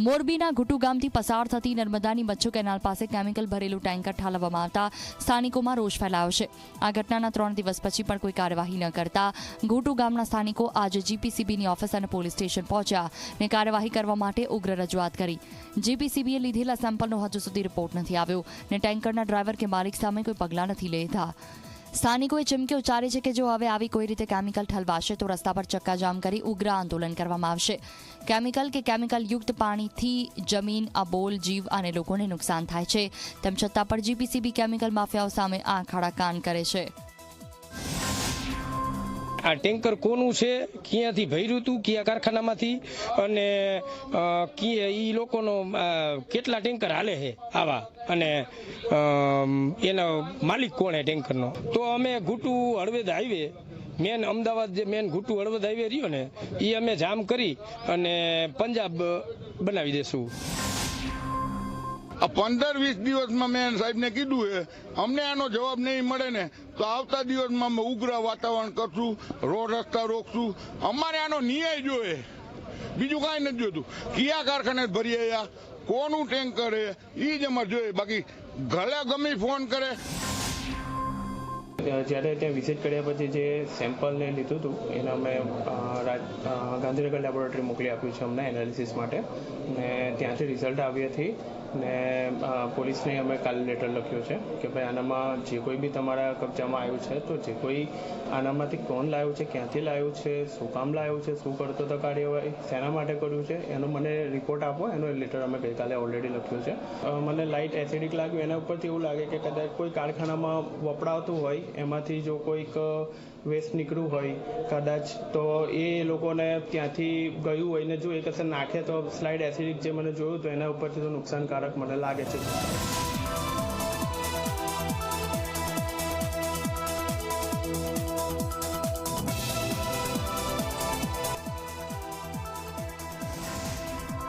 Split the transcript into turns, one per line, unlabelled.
મોરબીના ઘુટુ ગામથી પસાર થતી નર્મદાની મચ્છુ કેનાલ પાસે કેમિકલ ભરેલું ટેન્કર ઠાલવવામાં આવતા સ્થાનિકોમાં રોષ ફેલાયો છે. આ ઘટનાના ત્રણ દિવસ પછી પણ કોઈ કાર્યવાહી ન કરતા ઘુટુ ગામના સ્થાનિકો આજે જીપીસીબીની ઓફિસ અને પોલીસ સ્ટેશન પહોંચ્યા ને કાર્યવાહી કરવા માટે ઉગ્ર રજૂઆત કરી. જીપીસીબીએ લીધેલા સેમ્પલનો હજુ સુધી રિપોર્ટ નથી આવ્યો ને ટેન્કરના ડ્રાઈવર કે માલિક સામે કોઈ પગલાં નથી લેતા. સ્થાનિકોએ ચીમકી ઉચ્ચારી છે કે જો હવે આવી કોઈ રીતે કેમિકલ ઠલવાશે તો રસ્તા પર ચક્કાજામ કરી ઉગ્ર આંદોલન કરવામાં આવશે. કેમિકલ કે કેમિકલ યુક્ત પાણીથી જમીન, અબોલ, જીવ અને લોકોને નુકસાન થાય છે. તેમ છતાં પણ જીપીસીબી કેમિકલ માફિયાઓ સામે આંખ આડા કાન કરે છે.
આ ટેન્કર કોનું છે? ક્યાંથી ભર્યું હતું કયા કારખાનામાંથી? અને એ લોકોનો કેટલા ટેન્કર હાલે છે આવા? અને એનો માલિક કોણ છે ટેન્કરનો? તો અમે ઘૂંટુ હળવેદ હાઈવે, મેન અમદાવાદ જે મેન ઘૂંટુ હળવદ હાઈવે રહ્યો ને એ અમે જામ કરી અને પંજાબ બનાવી દેશું.
આ પંદર વીસ દિવસમાં મેં સાહેબને કીધું છે, અમને આનો જવાબ નહીં મળે ને, તો આવતા દિવસમાં અમે ઉગ્ર વાતાવરણ કરશું, રોડ રસ્તા રોકશું. અમારે આનો ન્યાય જોઈએ. બીજું કાંઈ નથી જોતું કયા કારખાને ભરીએ કોનું ટેન્કર એ જ અમારે જોઈએ. બાકી ગળે ગમે ફોન કરે.
જ્યારે ત્યાં વિઝિટ કર્યા પછી જે સેમ્પલને લીધું હતું, એને અમે ગાંધીનગર લેબોરેટરી મોકલી આપ્યું છે અમને એનાલિસિસ માટે. ને ત્યાંથી રિઝલ્ટ આવી ને પોલીસને અમે કાલે લેટર લખ્યો છે કે ભાઈ આનામાં જે કોઈ બી તમારા કબજામાં આવ્યું છે, તો જે કોઈ આનામાંથી કોણ લાવ્યું છે, ક્યાંથી લાવ્યું છે, શું કામ લાવ્યું છે, શું કરતો હતો કાર્યવાહી, શેના માટે કર્યું છે, એનો મને રિપોર્ટ આપો, એનો લેટર અમે ગઈકાલે ઓલરેડી લખ્યો છે. મને લાઇટ એસિડિક લાગ્યું, એના ઉપરથી એવું લાગે કે કદાચ કોઈ કારખાનામાં વપરાતું હોય, એમાંથી જો કોઈક વેસ્ટ નીકળ્યું હોય, કદાચ તો એ લોકોને ત્યાંથી ગયું હોય ને જો એ કશે નાખે તો સ્લાઇડ એસિડિક જે મને જોયું તો એના ઉપરથી તો નુકસાનકારક અસરકારક મને લાગે છે.